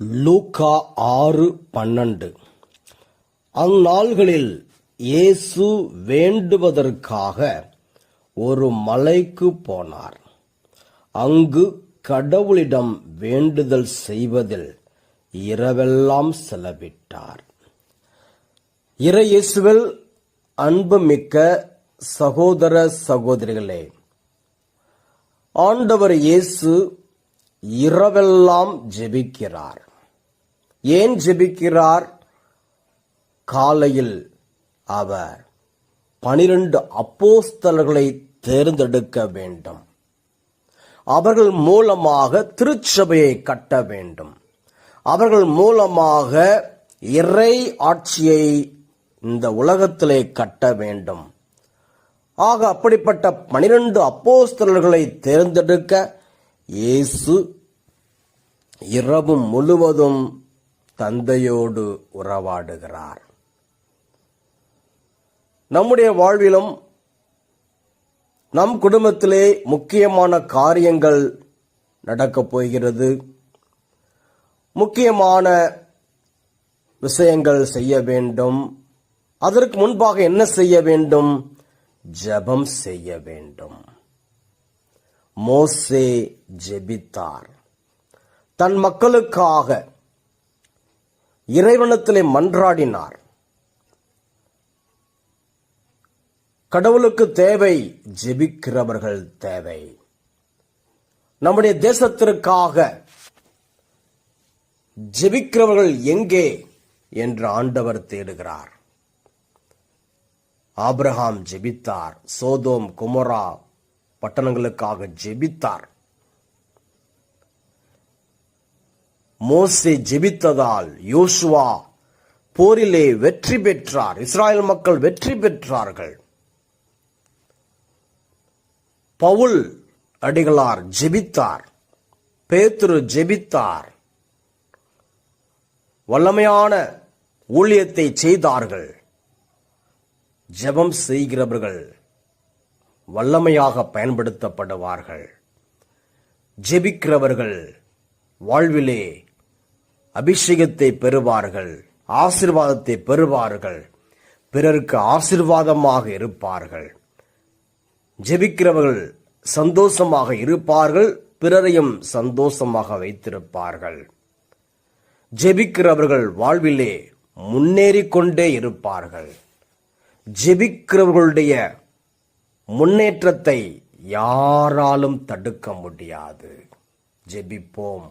லூக்கா ஆறு பன்னெண்டு. அந்நாள்களில் இயேசு வேண்டுவதற்காக ஒரு மலைக்கு போனார். அங்கு கடவுளிடம் வேண்டுதல் செய்வதில் இரவெல்லாம் செலவிட்டார். இறையேசுவில் அன்புமிக்க சகோதர சகோதரிகளே ஆண்டவர் இயேசு இரவெல்லாம் ஜெபிக்கிறார். ஏன் ஜெபிக்கிறார்? காலையில் அவர் பனிரெண்டு அப்போஸ்தலர்களை தேர்ந்தெடுக்க வேண்டும். அவர்கள் மூலமாக திருச்சபையை கட்ட வேண்டும். அவர்கள் மூலமாக இறை ஆட்சியை இந்த உலகத்திலே கட்ட வேண்டும். ஆக அப்படிப்பட்ட பனிரெண்டு அப்போஸ்தலர்களை தேர்ந்தெடுக்க இயேசு இரவு முழுவதும் தந்தையோடு உறவாடுகிறார். நம்முடைய வாழ்விலும் நம் குடும்பத்திலே முக்கியமான காரியங்கள் நடக்கப் போகிறது. முக்கியமான விஷயங்கள் செய்ய வேண்டும். அதற்கு முன்பாக என்ன செய்ய வேண்டும்? ஜெபம் செய்ய வேண்டும். மோசே ஜெபித்தார். தன் மக்களுக்காக இறைவனத்திலே மன்றாடினார். கடவுளுக்கு தேவை ஜெபிக்கிறவர்கள் தேவை. நம்முடைய தேசத்திற்காக ஜெபிக்கிறவர்கள் எங்கே என்று ஆண்டவர் தேடுகிறார். ஆப்ரஹாம் ஜெபித்தார் சோதோம் குமரா பட்டணங்களுக்காக ஜெபித்தார். மோசே ஜெபித்ததால் யோசுவா போரிலே வெற்றி பெற்றார். இஸ்ராயல் மக்கள் வெற்றி பெற்றார்கள். பவுல் அடிகளார் ஜெபித்தார். பேத்ரு ஜெபித்தார். வல்லமையான ஊழியத்தை செய்தார்கள். ஜெபம் செய்கிறவர்கள் வல்லமையாக பயன்படுத்தப்படுவார்கள். ஜெபிக்கிறவர்கள் வாழ்விலே அபிஷேகத்தை பெறுவார்கள் ஆசிர்வாதத்தை பெறுவார்கள் பிறருக்கு ஆசிர்வாதமாக இருப்பார்கள். ஜெபிக்கிறவர்கள் சந்தோஷமாக இருப்பார்கள் பிறரையும் சந்தோஷமாக வைத்திருப்பார்கள். ஜெபிக்கிறவர்கள் வாழ்விலே முன்னேறிக்கொண்டே இருப்பார்கள். ஜெபிக்கிறவர்களுடைய முன்னேற்றத்தை யாராலும் தடுக்க முடியாது. ஜெபிப்போம்.